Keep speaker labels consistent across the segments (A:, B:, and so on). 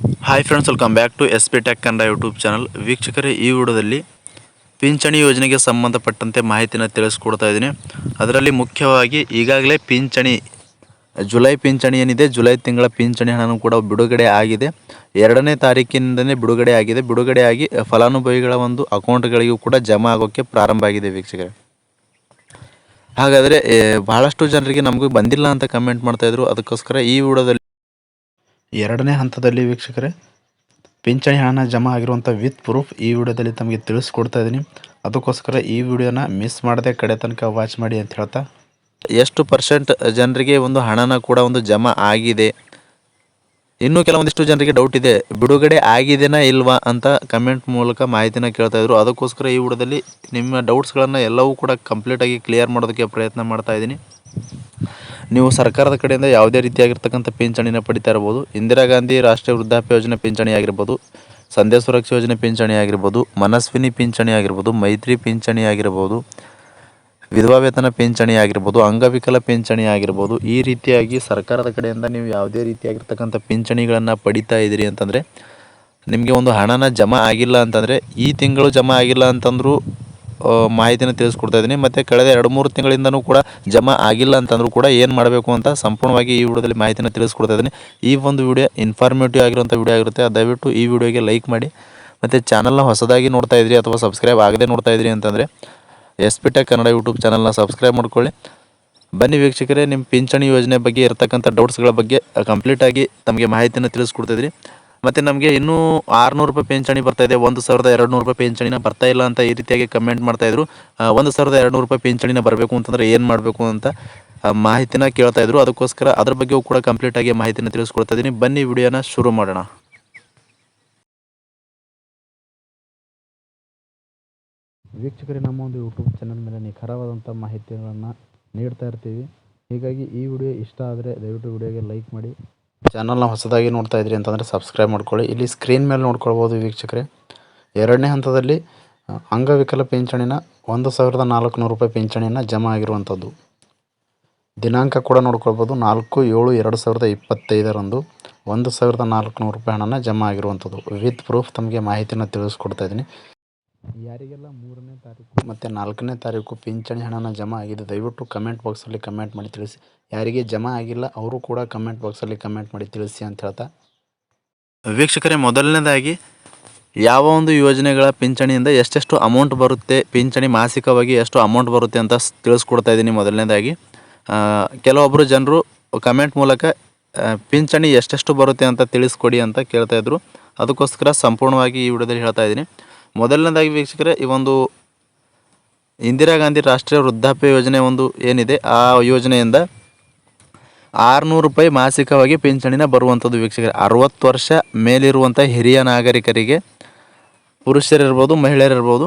A: Hi friends welcome back to S P tech Kannada YouTube channel ವೀಕ್ಷಕರೇ, ಈ ವಿಡಿಯೋದಲ್ಲಿ ಪಿಂಚಣಿ ಯೋಜನೆಗೆ ಸಂಬಂಧಪಟ್ಟಂತೆ ಮಾಹಿತಿಯನ್ನು ತಿಳಿಸ್ಕೊಡ್ತಾ ಇದ್ದೀನಿ. ಅದರಲ್ಲಿ ಮುಖ್ಯವಾಗಿ ಈಗಾಗಲೇ ಪಿಂಚಣಿ, ಜುಲೈ ಪಿಂಚಣಿ ಏನಿದೆ, ಜುಲೈ ತಿಂಗಳ ಪಿಂಚಣಿ ಹಣನು ಕೂಡ ಬಿಡುಗಡೆ ಆಗಿದೆ. ಎರಡನೇ ತಾರೀಕಿನಿಂದಲೇ ಬಿಡುಗಡೆ ಆಗಿದೆ. ಬಿಡುಗಡೆ ಆಗಿ ಫಲಾನುಭವಿಗಳ ಒಂದು ಅಕೌಂಟ್ಗಳಿಗೂ ಕೂಡ ಜಮಾ ಆಗೋಕ್ಕೆ ಪ್ರಾರಂಭ ಆಗಿದೆ ವೀಕ್ಷಕರೇ. ಹಾಗಾದರೆ ಬಹಳಷ್ಟು ಜನರಿಗೆ ನಮಗೂ ಬಂದಿಲ್ಲ ಅಂತ ಕಮೆಂಟ್ ಮಾಡ್ತಾಯಿದ್ರು ಅದಕ್ಕೋಸ್ಕರ ಈ ವಿಡಿಯೋದಲ್ಲಿ ಎರಡನೇ ಹಂತದಲ್ಲಿ ವೀಕ್ಷಕರೇ, ಪಿಂಚಣಿ ಹಣ ಜಮಾ ಆಗಿರುವಂಥ ವಿತ್ ಪ್ರೂಫ್ ಈ ವಿಡಿಯೋದಲ್ಲಿ ತಮಗೆ ತಿಳಿಸ್ಕೊಡ್ತಾ ಇದ್ದೀನಿ. ಅದಕ್ಕೋಸ್ಕರ ಈ ವಿಡಿಯೋನ ಮಿಸ್ ಮಾಡದೆ ಕಡೆ ತನಕ ವಾಚ್ ಮಾಡಿ ಅಂತ ಹೇಳ್ತಾ. ಎಷ್ಟು ಪರ್ಸೆಂಟ್ ಜನರಿಗೆ ಒಂದು ಹಣನ ಕೂಡ ಒಂದು ಜಮಾ ಆಗಿದೆ? ಇನ್ನೂ ಕೆಲವೊಂದಿಷ್ಟು ಜನರಿಗೆ ಡೌಟ್ ಇದೆ. ಬಿಡುಗಡೆ ಆಗಿದೆನಾ ಇಲ್ವಾ ಅಂತ ಕಮೆಂಟ್ ಮೂಲಕ ಮಾಹಿತಿನ ಕೇಳ್ತಾ ಇದ್ರು. ಅದಕ್ಕೋಸ್ಕರ ಈ ವಿಡಿಯೋದಲ್ಲಿ ನಿಮ್ಮ ಡೌಟ್ಸ್ಗಳನ್ನು ಎಲ್ಲವೂ ಕೂಡ ಕಂಪ್ಲೀಟಾಗಿ ಕ್ಲಿಯರ್ ಮಾಡೋದಕ್ಕೆ ಪ್ರಯತ್ನ ಮಾಡ್ತಾ ಇದ್ದೀನಿ. ನೀವು ಸರ್ಕಾರದ ಕಡೆಯಿಂದ ಯಾವುದೇ ರೀತಿಯಾಗಿರ್ತಕ್ಕಂಥ ಪಿಂಚಣಿನ ಪಡಿತಾ ಇರ್ಬೋದು. ಇಂದಿರಾ ಗಾಂಧಿ ರಾಷ್ಟ್ರೀಯ ವೃದ್ಧಾಪ್ಯ ಯೋಜನೆ ಪಿಂಚಣಿ ಆಗಿರ್ಬೋದು. ಸಂಧ್ಯಾ ಸುರಕ್ಷಾ ಯೋಜನೆ ಪಿಂಚಣಿ ಆಗಿರ್ಬೋದು. ಮನಸ್ವಿನಿ ಪಿಂಚಣಿ ಆಗಿರ್ಬೋದು. ಮೈತ್ರಿ ಪಿಂಚಣಿ ಆಗಿರ್ಬೋದು. ವಿಧವಾ ವೇತನ ಪಿಂಚಣಿ ಆಗಿರ್ಬೋದು. ಅಂಗವಿಕಲ ಪಿಂಚಣಿ ಆಗಿರ್ಬೋದು. ಈ ರೀತಿಯಾಗಿ ಸರ್ಕಾರದ ಕಡೆಯಿಂದ ನೀವು ಯಾವುದೇ ರೀತಿಯಾಗಿರ್ತಕ್ಕಂಥ ಪಿಂಚಣಿಗಳನ್ನು ಪಡಿತಾ ಇದ್ದೀರಿ ಅಂತಂದರೆ, ನಿಮಗೆ ಒಂದು ಹಣನ ಜಮಾ ಆಗಿಲ್ಲ ಅಂತಂದರೆ, ಈ ತಿಂಗಳು ಜಮಾ ಆಗಿಲ್ಲ ಅಂತಂದರೂ ಮಾಹಿತಿನ ತಿಳಿಸ್ಕೊಡ್ತಾ ಇದ್ದೀನಿ. ಮತ್ತು ಕಳೆದ ಎರಡು ಮೂರು ತಿಂಗಳಿಂದನೂ ಕೂಡ ಜಮಾ ಆಗಿಲ್ಲ ಅಂತಂದರೂ ಕೂಡ ಏನು ಮಾಡಬೇಕು ಅಂತ ಸಂಪೂರ್ಣವಾಗಿ ಈ ವಿಡಿಯೋದಲ್ಲಿ ಮಾಹಿತಿನ ತಿಳಿಸ್ಕೊಡ್ತಾ ಇದ್ದೀನಿ. ಈ ಒಂದು ವಿಡಿಯೋ ಇನ್ಫಾರ್ಮೇಟಿವ್ ಆಗಿರುವಂಥ ವಿಡಿಯೋ ಆಗಿರುತ್ತೆ. ದಯವಿಟ್ಟು ಈ ವಿಡಿಯೋಗೆ ಲೈಕ್ ಮಾಡಿ. ಮತ್ತು ಚಾನಲ್ನ ಹೊಸದಾಗಿ ನೋಡ್ತಾ ಇದ್ರಿ ಅಥವಾ ಸಬ್ಸ್ಕ್ರೈಬ್ ಆಗದೆ ನೋಡ್ತಾ ಇದ್ರಿ ಅಂತಂದರೆ S P tech Kannada YouTube ಚಾನಲ್ನ ಸಬ್ಸ್ಕ್ರೈಬ್ ಮಾಡ್ಕೊಳ್ಳಿ. ಬನ್ನಿ ವೀಕ್ಷಕರೇ ನಿಮ್ಮ ಪಿಂಚಣಿ ಯೋಜನೆ ಬಗ್ಗೆ ಇರತಕ್ಕಂಥ ಡೌಟ್ಸ್ಗಳ ಬಗ್ಗೆ ಕಂಪ್ಲೀಟಾಗಿ ತಮಗೆ ಮಾಹಿತಿನ ತಿಳಿಸ್ಕೊಡ್ತಿದ್ರಿ ಮತ್ತು ನಮಗೆ ಇನ್ನೂ ಆರುನೂರು ರೂಪಾಯಿ ಪಿಂಚಣಿ ಬರ್ತಾ ಇದೆ, ಒಂದು ಸಾವಿರದ ಎರಡು ನೂರು ರೂಪಾಯಿ ಪಿಂಚಣಿನ ಬರ್ತಾ ಇಲ್ಲ ಅಂತ ಈ ರೀತಿಯಾಗಿ ಕಮೆಂಟ್ ಮಾಡ್ತಾಯಿದ್ರು ಒಂದು ಸಾವಿರದ ಎರಡು ನೂರು ರೂಪಾಯಿ ಪಿಂಚಣಿನ ಬರಬೇಕು ಅಂತಂದ್ರೆ ಏನು ಮಾಡಬೇಕು ಅಂತ ಮಾಹಿತಿನ ಕೇಳ್ತಾ ಇದ್ರು. ಅದಕ್ಕೋಸ್ಕರ ಅದ್ರ ಬಗ್ಗೆಯೂ ಕೂಡ ಕಂಪ್ಲೀಟಾಗಿ ಮಾಹಿತಿನ ತಿಳಿಸ್ಕೊಡ್ತಾ ಇದ್ದೀನಿ. ಬನ್ನಿ, ವಿಡಿಯೋನ ಶುರು ಮಾಡೋಣ. ವೀಕ್ಷಕರೇ, ನಮ್ಮ ಒಂದು ಯೂಟ್ಯೂಬ್ ಚಾನಲ್ ಮೇಲೆ ನಿಖರವಾದಂಥ ಮಾಹಿತಿಗಳನ್ನು ನೀಡ್ತಾ ಇರ್ತೀವಿ. ಹೀಗಾಗಿ ಈ ವಿಡಿಯೋ ಇಷ್ಟ ಆದರೆ ದಯವಿಟ್ಟು ವಿಡಿಯೋಗೆ ಲೈಕ್ ಮಾಡಿ ಚಾನಲ್ನ ಹೊಸದಾಗಿ ನೋಡ್ತಾ ಇದ್ರಿ ಅಂತಂದರೆ ಸಬ್ಸ್ಕ್ರೈಬ್ ಮಾಡ್ಕೊಳ್ಳಿ. ಇಲ್ಲಿ ಸ್ಕ್ರೀನ್ ಮೇಲೆ ನೋಡ್ಕೊಳ್ಬೋದು ವೀಕ್ಷಕರೇ. ಎರಡನೇ ಹಂತದಲ್ಲಿ ಅಂಗವಿಕಲ ಪಿಂಚಣಿನ ಒಂದು ಸಾವಿರದ ನಾಲ್ಕುನೂರು ರೂಪಾಯಿ ಪಿಂಚಣಿನ ಜಮಾ ಆಗಿರುವಂಥದ್ದು. ದಿನಾಂಕ ಕೂಡ ನೋಡ್ಕೊಳ್ಬೋದು. ನಾಲ್ಕು ಏಳು ಎರಡು ಸಾವಿರದ ಇಪ್ಪತ್ತೈದರಂದು ಒಂದು ಸಾವಿರದ ನಾಲ್ಕುನೂರು ರೂಪಾಯಿ ಹಣನ ಜಮಾ ಆಗಿರುವಂಥದ್ದು. ವಿತ್ ಪ್ರೂಫ್ ತಮಗೆ ಮಾಹಿತಿನ ತಿಳಿಸ್ಕೊಡ್ತಾ ಇದ್ದೀನಿ. ಯಾರಿಗೆಲ್ಲ ಮೂರನೇ ತಾರೀಕು ಮತ್ತು ನಾಲ್ಕನೇ ತಾರೀಕು ಪಿಂಚಣಿ ಹಣನ ಜಮಾ ಆಗಿದೆ ದಯವಿಟ್ಟು ಕಮೆಂಟ್ ಬಾಕ್ಸಲ್ಲಿ ಕಮೆಂಟ್ ಮಾಡಿ ತಿಳಿಸಿ. ಯಾರಿಗೆ ಜಮಾ ಆಗಿಲ್ಲ ಅವರು ಕೂಡ ಕಮೆಂಟ್ ಬಾಕ್ಸಲ್ಲಿ ಕಮೆಂಟ್ ಮಾಡಿ ತಿಳಿಸಿ ಅಂತ ಹೇಳ್ತಾ. ವೀಕ್ಷಕರೇ ಮೊದಲನೇದಾಗಿ ಯಾವ ಒಂದು ಯೋಜನೆಗಳ ಪಿಂಚಣಿಯಿಂದ ಎಷ್ಟೆಷ್ಟು ಅಮೌಂಟ್ ಬರುತ್ತೆ ಪಿಂಚಣಿ ಮಾಸಿಕವಾಗಿ ಎಷ್ಟು ಅಮೌಂಟ್ ಬರುತ್ತೆ ಅಂತ ಸ್- ತಿಳಿಸ್ಕೊಡ್ತಾ ಇದ್ದೀನಿ ಮೊದಲನೇದಾಗಿ. ಕೆಲವೊಬ್ಬರು ಜನರು ಕಮೆಂಟ್ ಮೂಲಕ ಪಿಂಚಣಿ ಎಷ್ಟೆಷ್ಟು ಬರುತ್ತೆ ಅಂತ ತಿಳಿಸ್ಕೊಡಿ ಅಂತ ಕೇಳ್ತಾಯಿದ್ರು ಅದಕ್ಕೋಸ್ಕರ ಸಂಪೂರ್ಣವಾಗಿ ಈ ವಿಡಿಯೋದಲ್ಲಿ ಹೇಳ್ತಾ ಇದ್ದೀನಿ. ಮೊದಲನೇದಾಗಿ ವೀಕ್ಷಕರೇ, ಈ ಒಂದು ಇಂದಿರಾ ಗಾಂಧಿ ರಾಷ್ಟ್ರೀಯ ವೃದ್ಧಾಪ್ಯ ಯೋಜನೆ ಒಂದು ಏನಿದೆ, ಆ ಯೋಜನೆಯಿಂದ ಆರುನೂರು ರೂಪಾಯಿ ಮಾಸಿಕವಾಗಿ ಪಿಂಚಣಿನ ಬರುವಂಥದ್ದು ವೀಕ್ಷಕರೇ. ಅರವತ್ತು ವರ್ಷ ಮೇಲಿರುವಂಥ ಹಿರಿಯ ನಾಗರಿಕರಿಗೆ ಪುರುಷರಿರ್ಬೋದು ಮಹಿಳೆಯರಿರ್ಬೋದು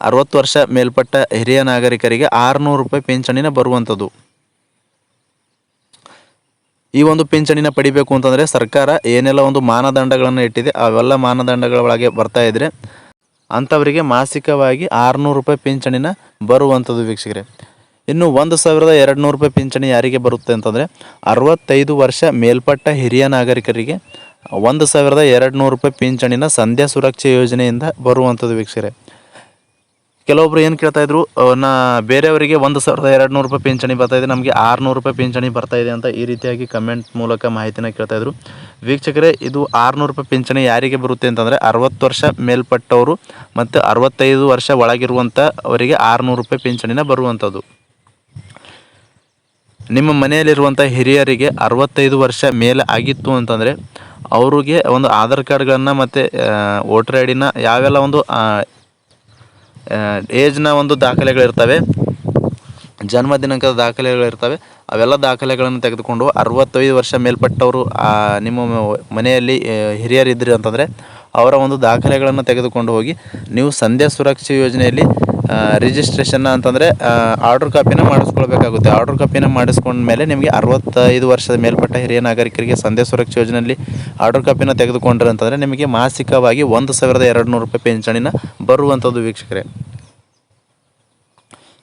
A: ಅರುವತ್ತು ವರ್ಷ ಮೇಲ್ಪಟ್ಟ ಹಿರಿಯ ನಾಗರಿಕರಿಗೆ ಆರುನೂರು ರೂಪಾಯಿ ಪಿಂಚಣಿನ ಬರುವಂಥದ್ದು. ಈ ಒಂದು ಪಿಂಚಣಿನ ಪಡಿಬೇಕು ಅಂತಂದರೆ ಸರ್ಕಾರ ಏನೆಲ್ಲ ಒಂದು ಮಾನದಂಡಗಳನ್ನು ಇಟ್ಟಿದೆ, ಅವೆಲ್ಲ ಮಾನದಂಡಗಳ ಒಳಗೆ ಬರ್ತಾ ಇದ್ದರೆ ಅಂಥವರಿಗೆ ಮಾಸಿಕವಾಗಿ ಆರುನೂರು ರೂಪಾಯಿ ಪಿಂಚಣಿನ ಬರುವಂಥದ್ದು ವೀಕ್ಷಕರೇ. ಇನ್ನು ಒಂದು ಸಾವಿರದ ಎರಡು ನೂರು ರೂಪಾಯಿ ಪಿಂಚಣಿ ಯಾರಿಗೆ ಬರುತ್ತೆ ಅಂತಂದರೆ ಅರವತ್ತೈದು ವರ್ಷ ಮೇಲ್ಪಟ್ಟ ಹಿರಿಯ ನಾಗರಿಕರಿಗೆ ಒಂದು ಸಾವಿರದ ಎರಡು ನೂರು ರೂಪಾಯಿ ಪಿಂಚಣಿನ ಸಂಧ್ಯಾ ಸುರಕ್ಷಾ ಯೋಜನೆಯಿಂದ ಬರುವಂಥದ್ದು ವೀಕ್ಷಕರೇ. ಕೆಲವೊಬ್ರು ಏನು ಕೇಳ್ತಾ ಇದ್ರು ನಾ ಬೇರೆಯವರಿಗೆ ಒಂದು ಸಾವಿರದ ಎರಡು ನೂರು ರೂಪಾಯಿ ಪಿಂಚಣಿ ಬರ್ತಾ ಇದೆ, ನಮಗೆ ಆರುನೂರು ರೂಪಾಯಿ ಪಿಂಚಣಿ ಬರ್ತಾ ಇದೆ ಅಂತ ಈ ರೀತಿಯಾಗಿ ಕಮೆಂಟ್ ಮೂಲಕ ಮಾಹಿತಿನ ಕೇಳ್ತಾ ಇದ್ರು. ವೀಕ್ಷಕರೇ, ಇದು ಆರುನೂರು ರೂಪಾಯಿ ಪಿಂಚಣಿ ಯಾರಿಗೆ ಬರುತ್ತೆ ಅಂತಂದರೆ ಅರವತ್ತು ವರ್ಷ ಮೇಲ್ಪಟ್ಟವರು ಮತ್ತು ಅರವತ್ತೈದು ವರ್ಷ ಒಳಗಿರುವಂಥ ಅವರಿಗೆ ಆರುನೂರು ರೂಪಾಯಿ ಪಿಂಚಣಿನ ಬರುವಂಥದ್ದು. ನಿಮ್ಮ ಮನೆಯಲ್ಲಿರುವಂಥ ಹಿರಿಯರಿಗೆ ಅರವತ್ತೈದು ವರ್ಷ ಮೇಲೆ ಆಗಿತ್ತು ಅಂತಂದರೆ, ಅವರಿಗೆ ಒಂದು ಆಧಾರ್ ಕಾರ್ಡ್ಗಳನ್ನು ಮತ್ತು ವೋಟರ್ ಐ ಡಿನ ಯಾವೆಲ್ಲ ಒಂದು ಏಜ್ನ ಒಂದು ದಾಖಲೆಗಳಿರ್ತವೆ ಜನ್ಮ ದಿನಾಂಕದ ದಾಖಲೆಗಳಿರ್ತವೆ, ಅವೆಲ್ಲ ದಾಖಲೆಗಳನ್ನು ತೆಗೆದುಕೊಂಡು ಅರವತ್ತೈದು ವರ್ಷ ಮೇಲ್ಪಟ್ಟವರು ನಿಮ್ಮ ಮನೆಯಲ್ಲಿ ಹಿರಿಯರಿದ್ದರು ಅಂತಂದರೆ ಅವರ ಒಂದು ದಾಖಲೆಗಳನ್ನು ತೆಗೆದುಕೊಂಡು ಹೋಗಿ ನೀವು ಸಂಧ್ಯಾ ಸುರಕ್ಷಾ ಯೋಜನೆಯಲ್ಲಿ ರಿಜಿಸ್ಟ್ರೇಷನ್ನ ಅಂತಂದರೆ ಆರ್ಡ್ರ್ ಕಾಪಿನ ಮಾಡಿಸ್ಕೊಳ್ಬೇಕಾಗುತ್ತೆ. ಆರ್ಡ್ರ್ ಕಾಪಿನ ಮಾಡಿಸ್ಕೊಂಡ ಮೇಲೆ ನಿಮಗೆ ಅರವತ್ತೈದು ವರ್ಷದ ಮೇಲ್ಪಟ್ಟ ಹಿರಿಯ ನಾಗರಿಕರಿಗೆ ಸಂಧ್ಯ ಸುರಕ್ಷಾ ಯೋಜನೆಯಲ್ಲಿ ಆರ್ಡ್ರ್ ಕಾಪಿನ ತೆಗೆದುಕೊಂಡ್ರೆ ಅಂತಂದರೆ ನಿಮಗೆ ಮಾಸಿಕವಾಗಿ ಒಂದು ಸಾವಿರದ ಎರಡು ನೂರು ರೂಪಾಯಿ ಪಿಂಚಣಿನ ಬರುವಂಥದ್ದು ವೀಕ್ಷಕರೇ.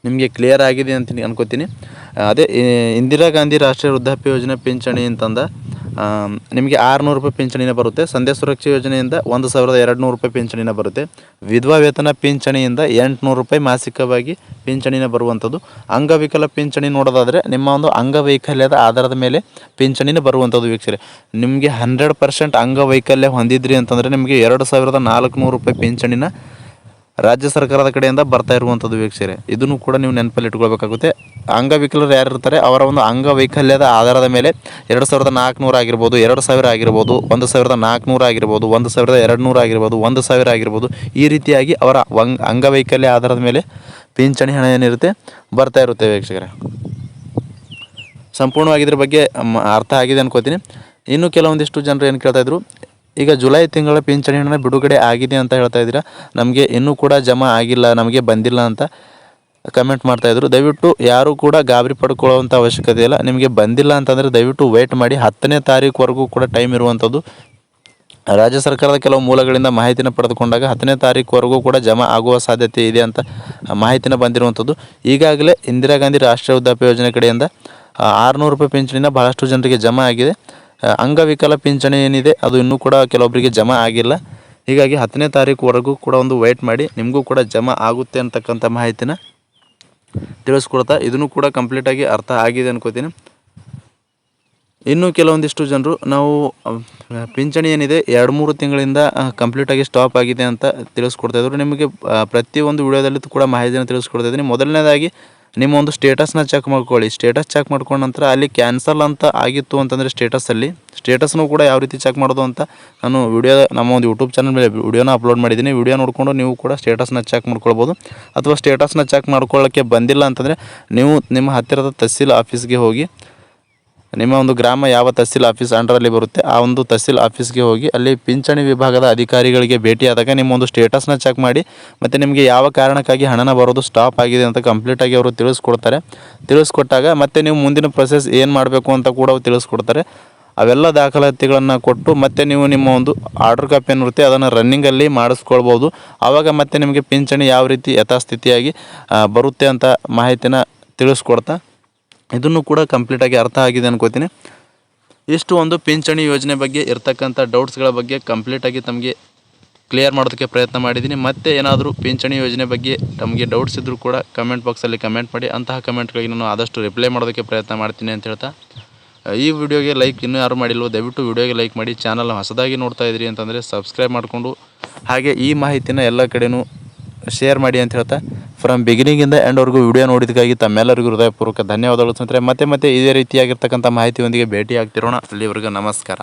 A: ನಿಮಗೆ ಕ್ಲಿಯರ್ ಆಗಿದೆ ಅಂತ ಅನ್ಕೋತೀನಿ. ಅದೇ ಇಂದಿರಾ ಗಾಂಧಿ ರಾಷ್ಟ್ರೀಯ ವೃದ್ಧಾಪ್ಯ ಯೋಜನೆ ಪಿಂಚಣಿ ಅಂತಂದ ನಿಮಗೆ ಆರುನೂರು ರೂಪಾಯಿ ಪಿಂಚಣಿನ ಬರುತ್ತೆ. ಸಂಧ್ಯಾ ಸುರಕ್ಷಾ ಯೋಜನೆಯಿಂದ ಒಂದು ಸಾವಿರದ ಎರಡು ನೂರು ರೂಪಾಯಿ ಪಿಂಚಣಿನ ಬರುತ್ತೆ. ವಿಧವಾ ವೇತನ ಪಿಂಚಣಿಯಿಂದ ಎಂಟುನೂರು ರೂಪಾಯಿ ಮಾಸಿಕವಾಗಿ ಪಿಂಚಣಿನ ಬರುವಂಥದ್ದು. ಅಂಗವಿಕಲ ಪಿಂಚಣಿ ನೋಡೋದಾದರೆ ನಿಮ್ಮ ಒಂದು ಅಂಗವೈಕಲ್ಯದ ಆಧಾರದ ಮೇಲೆ ಪಿಂಚಣಿನ ಬರುವಂಥದ್ದು ವೀಕ್ಷಕರೇ ನಿಮಗೆ ಹಂಡ್ರೆಡ್ ಪರ್ಸೆಂಟ್ ಅಂಗವೈಕಲ್ಯ ಹೊಂದಿದ್ರಿ ಅಂತಂದರೆ ನಿಮಗೆ ಎರಡು ಸಾವಿರದ ನಾಲ್ಕುನೂರು ರೂಪಾಯಿ ಪಿಂಚಣಿನ ರಾಜ್ಯ ಸರ್ಕಾರದ ಕಡೆಯಿಂದ ಬರ್ತಾ ಇರುವಂಥದ್ದು ವೀಕ್ಷಕರೇ, ಇದನ್ನು ಕೂಡ ನೀವು ನೆನಪಲ್ಲಿ ಇಟ್ಕೊಳ್ಬೇಕಾಗುತ್ತೆ. ಅಂಗವಿಕಲರು ಯಾರು ಇರ್ತಾರೆ, ಅವರ ಒಂದು ಅಂಗವೈಕಲ್ಯದ ಆಧಾರದ ಮೇಲೆ ಎರಡು ಸಾವಿರದ ನಾಲ್ಕುನೂರು ಆಗಿರ್ಬೋದು, ಎರಡು ಸಾವಿರ ಆಗಿರ್ಬೋದು, ಒಂದು ಸಾವಿರದ ನಾಲ್ಕುನೂರು ಆಗಿರ್ಬೋದು, ಒಂದು ಸಾವಿರದ ಎರಡು ನೂರು ಆಗಿರ್ಬೋದು, ಒಂದು ಸಾವಿರ ಆಗಿರ್ಬೋದು, ಈ ರೀತಿಯಾಗಿ ಅವರ ಅಂಗವೈಕಲ್ಯ ಆಧಾರದ ಮೇಲೆ ಪಿಂಚಣಿ ಹಣ ಏನಿರುತ್ತೆ ಬರ್ತಾ ಇರುತ್ತೆ ವೀಕ್ಷಕರೇ. ಸಂಪೂರ್ಣವಾಗಿ ಇದ್ರ ಬಗ್ಗೆ ಅರ್ಥ ಆಗಿದೆ ಅನ್ಕೋತೀನಿ. ಇನ್ನು ಕೆಲವೊಂದಿಷ್ಟು ಜನರು ಏನು ಕೇಳ್ತಾ ಇದ್ರು ಈಗ ಜುಲೈ ತಿಂಗಳ ಪಿಂಚಣಿ ಹಣ ಬಿಡುಗಡೆ ಆಗಿದೆ ಅಂತ ಹೇಳ್ತಾ ಇದ್ದೀರಾ? ನಮಗೆ ಇನ್ನೂ ಕೂಡ ಜಮಾ ಆಗಿಲ್ಲ, ನಮಗೆ ಬಂದಿಲ್ಲ ಅಂತ ಕಮೆಂಟ್ ಮಾಡ್ತಾಯಿದ್ರು ದಯವಿಟ್ಟು ಯಾರೂ ಕೂಡ ಗಾಬರಿ ಪಡ್ಕೊಳ್ಳೋವಂಥ ಅವಶ್ಯಕತೆ ಇಲ್ಲ. ನಿಮಗೆ ಬಂದಿಲ್ಲ ಅಂತಂದರೆ ದಯವಿಟ್ಟು ವೇಟ್ ಮಾಡಿ. ಹತ್ತನೇ ತಾರೀಕುವರೆಗೂ ಕೂಡ ಟೈಮ್ ಇರುವಂಥದ್ದು ರಾಜ್ಯ ಸರ್ಕಾರದ ಕೆಲವು ಮೂಲಗಳಿಂದ ಮಾಹಿತಿನ ಪಡೆದುಕೊಂಡಾಗ ಹತ್ತನೇ ತಾರೀಕುವರೆಗೂ ಕೂಡ ಜಮಾ ಆಗುವ ಸಾಧ್ಯತೆ ಇದೆ ಅಂತ ಮಾಹಿತಿನ ಬಂದಿರುವಂಥದ್ದು ಈಗಾಗಲೇ ಇಂದಿರಾ ಗಾಂಧಿ ರಾಷ್ಟ್ರೀಯ ವೃದ್ಧಾಪ್ಯ ಯೋಜನೆ ಕಡೆಯಿಂದ ಆರುನೂರು ರೂಪಾಯಿ ಪಿಂಚಣಿನ ಭಾಳಷ್ಟು ಜನರಿಗೆ ಜಮಾ ಆಗಿದೆ. ಅಂಗವಿಕಲ ಪಿಂಚಣಿ ಏನಿದೆ, ಅದು ಇನ್ನೂ ಕೂಡ ಕೆಲವೊಬ್ಬರಿಗೆ ಜಮಾ ಆಗಿಲ್ಲ. ಹೀಗಾಗಿ ಹತ್ತನೇ ತಾರೀಕುವರೆಗೂ ಕೂಡ ಒಂದು ವೆಯ್ಟ್ ಮಾಡಿ, ನಿಮಗೂ ಕೂಡ ಜಮಾ ಆಗುತ್ತೆ ಅಂತಕ್ಕಂಥ ಮಾಹಿತಿನ ತಿಳಿಸ್ಕೊಡ್ತಾ, ಇದನ್ನು ಕೂಡ ಕಂಪ್ಲೀಟಾಗಿ ಅರ್ಥ ಆಗಿದೆ ಅನ್ಕೋತೀನಿ. ಇನ್ನು ಕೆಲವೊಂದಿಷ್ಟು ಜನರು, ನಾವು ಪಿಂಚಣಿ ಏನಿದೆ ಎರಡು ಮೂರು ತಿಂಗಳಿಂದ ಕಂಪ್ಲೀಟಾಗಿ ಸ್ಟಾಪ್ ಆಗಿದೆ ಅಂತ ತಿಳಿಸ್ಕೊಡ್ತಾ ಇದ್ರು. ನಿಮಗೆ ಪ್ರತಿಯೊಂದು ವಿಡಿಯೋದಲ್ಲಿ ಕೂಡ ಮಾಹಿತಿಯನ್ನು ತಿಳಿಸ್ಕೊಡ್ತಾ ಇದ್ದೀನಿ. ಮೊದಲನೇದಾಗಿ ನಿಮ್ಮ ಒಂದು ಸ್ಟೇಟಸ್ನ ಚೆಕ್ ಮಾಡ್ಕೊಳ್ಳಿ. ಸ್ಟೇಟಸ್ ಚೆಕ್ ಮಾಡ್ಕೊಂಡ ನಂತರ ಅಲ್ಲಿ ಕ್ಯಾನ್ಸಲ್ ಅಂತ ಆಗಿತ್ತು ಅಂತಂದರೆ ಸ್ಟೇಟಸಲ್ಲಿ ಸ್ಟೇಟಸ್ನು ಕೂಡ ಯಾವ ರೀತಿ ಚೆಕ್ ಮಾಡೋದು ಅಂತ ನಾನು ವಿಡಿಯೋ ನಮ್ಮ ಒಂದು ಯೂಟ್ಯೂಬ್ ಚಾನಲ್ ಮೇಲೆ ವಿಡಿಯೋನ ಅಪ್ಲೋಡ್ ಮಾಡಿದ್ದೀನಿ. ವಿಡಿಯೋ ನೋಡಿಕೊಂಡು ನೀವು ಕೂಡ ಸ್ಟೇಟಸ್ನ ಚೆಕ್ ಮಾಡ್ಕೊಳ್ಬೋದು. ಅಥವಾ ಸ್ಟೇಟಸ್ನ ಚೆಕ್ ಮಾಡ್ಕೊಳ್ಳೋಕ್ಕೆ ಬಂದಿಲ್ಲ ಅಂತಂದರೆ ನೀವು ನಿಮ್ಮ ಹತ್ತಿರದ ತಹಸೀಲ್ ಆಫೀಸ್ಗೆ ಹೋಗಿ ನಿಮ್ಮ ಒಂದು ಗ್ರಾಮ ಯಾವ ತಹಸೀಲ್ ಆಫೀಸ್ ಅಂಡರಲ್ಲಿ ಬರುತ್ತೆ, ಆ ಒಂದು ತಹಸೀಲ್ ಆಫೀಸ್ಗೆ ಹೋಗಿ ಅಲ್ಲಿ ಪಿಂಚಣಿ ವಿಭಾಗದ ಅಧಿಕಾರಿಗಳಿಗೆ ಭೇಟಿಯಾದಾಗ ನಿಮ್ಮ ಒಂದು ಸ್ಟೇಟಸ್ನ ಚೆಕ್ ಮಾಡಿ, ಮತ್ತು ನಿಮಗೆ ಯಾವ ಕಾರಣಕ್ಕಾಗಿ ಹಣನ ಬರೋದು ಸ್ಟಾಪ್ ಆಗಿದೆ ಅಂತ ಕಂಪ್ಲೀಟಾಗಿ ಅವರು ತಿಳಿಸ್ಕೊಡ್ತಾರೆ. ತಿಳಿಸ್ಕೊಟ್ಟಾಗ ಮತ್ತೆ ನೀವು ಮುಂದಿನ ಪ್ರೊಸೆಸ್ ಏನು ಮಾಡಬೇಕು ಅಂತ ಕೂಡ ಅವ್ರು ತಿಳಿಸ್ಕೊಡ್ತಾರೆ. ಅವೆಲ್ಲ ದಾಖಲಾತಿಗಳನ್ನು ಕೊಟ್ಟು ಮತ್ತೆ ನೀವು ನಿಮ್ಮ ಒಂದು ಆರ್ಡರ್ ಕಾಪಿ ಏನಿರುತ್ತೆ ಅದನ್ನು ರನ್ನಿಂಗಲ್ಲಿ ಮಾಡಿಸ್ಕೊಳ್ಬೋದು. ಆವಾಗ ಮತ್ತೆ ನಿಮಗೆ ಪಿಂಚಣಿ ಯಾವ ರೀತಿ ಯಥಾಸ್ಥಿತಿಯಾಗಿ ಬರುತ್ತೆ ಅಂತ ಮಾಹಿತಿನ ತಿಳಿಸ್ಕೊಡ್ತಾ ಇದನ್ನು ಕೂಡ ಕಂಪ್ಲೀಟಾಗಿ ಅರ್ಥ ಆಗಿದೆ ಅನ್ಕೋತೀನಿ. ಇಷ್ಟು ಒಂದು ಪಿಂಚಣಿ ಯೋಜನೆ ಬಗ್ಗೆ ಇರ್ತಕ್ಕಂಥ ಡೌಟ್ಸ್ಗಳ ಬಗ್ಗೆ ಕಂಪ್ಲೀಟಾಗಿ ತಮಗೆ ಕ್ಲಿಯರ್ ಮಾಡೋದಕ್ಕೆ ಪ್ರಯತ್ನ ಮಾಡಿದ್ದೀನಿ. ಮತ್ತೆ ಏನಾದರೂ ಪಿಂಚಣಿ ಯೋಜನೆ ಬಗ್ಗೆ ತಮಗೆ ಡೌಟ್ಸ್ ಇದ್ದರೂ ಕೂಡ ಕಮೆಂಟ್ ಬಾಕ್ಸಲ್ಲಿ ಕಮೆಂಟ್ ಮಾಡಿ. ಅಂತಹ ಕಮೆಂಟ್ಗಳಿಗೆ ನಾನು ಆದಷ್ಟು ರಿಪ್ಲೈ ಮಾಡೋದಕ್ಕೆ ಪ್ರಯತ್ನ ಮಾಡ್ತೀನಿ ಅಂತ ಹೇಳ್ತಾ, ಈ ವಿಡಿಯೋಗೆ ಲೈಕ್ ಇನ್ನೂ ಯಾರು ಮಾಡಿಲ್ವೋ, ದಯವಿಟ್ಟು ವಿಡಿಯೋಗೆ ಲೈಕ್ ಮಾಡಿ. ಚಾನಲ್ ಹೊಸದಾಗಿ ನೋಡ್ತಾ ಇದ್ರಿ ಅಂತಂದರೆ ಸಬ್ಸ್ಕ್ರೈಬ್ ಮಾಡಿಕೊಂಡು. ಹಾಗೆ ಈ ಮಾಹಿತಿನ ಎಲ್ಲ ಕಡೆನೂ ಶೇರ್ ಮಾಡಿ ಅಂತ ಹೇಳ್ತಾ ಫ್ರಮ್ ಬಿಗಿನಿಂಗಿಂದ ಎಂಡ್ವರೆಗೂ ವಿಡಿಯೋ ನೋಡಿದಕ್ಕಾಗಿ ತಮ್ಮೆಲ್ಲರಿಗೂ ಹೃದಯಪೂರ್ವಕ ಧನ್ಯವಾದಗಳು ಸ್ನೇಹಿತರೆ. ಮತ್ತೆ ಮತ್ತೆ ಇದೇ ರೀತಿಯಾಗಿರ್ತಕ್ಕಂಥ ಮಾಹಿತಿಯೊಂದಿಗೆ ಭೇಟಿ ಆಗ್ತಿರೋಣ. ಅಲ್ಲಿವರೆಗೂ ನಮಸ್ಕಾರ.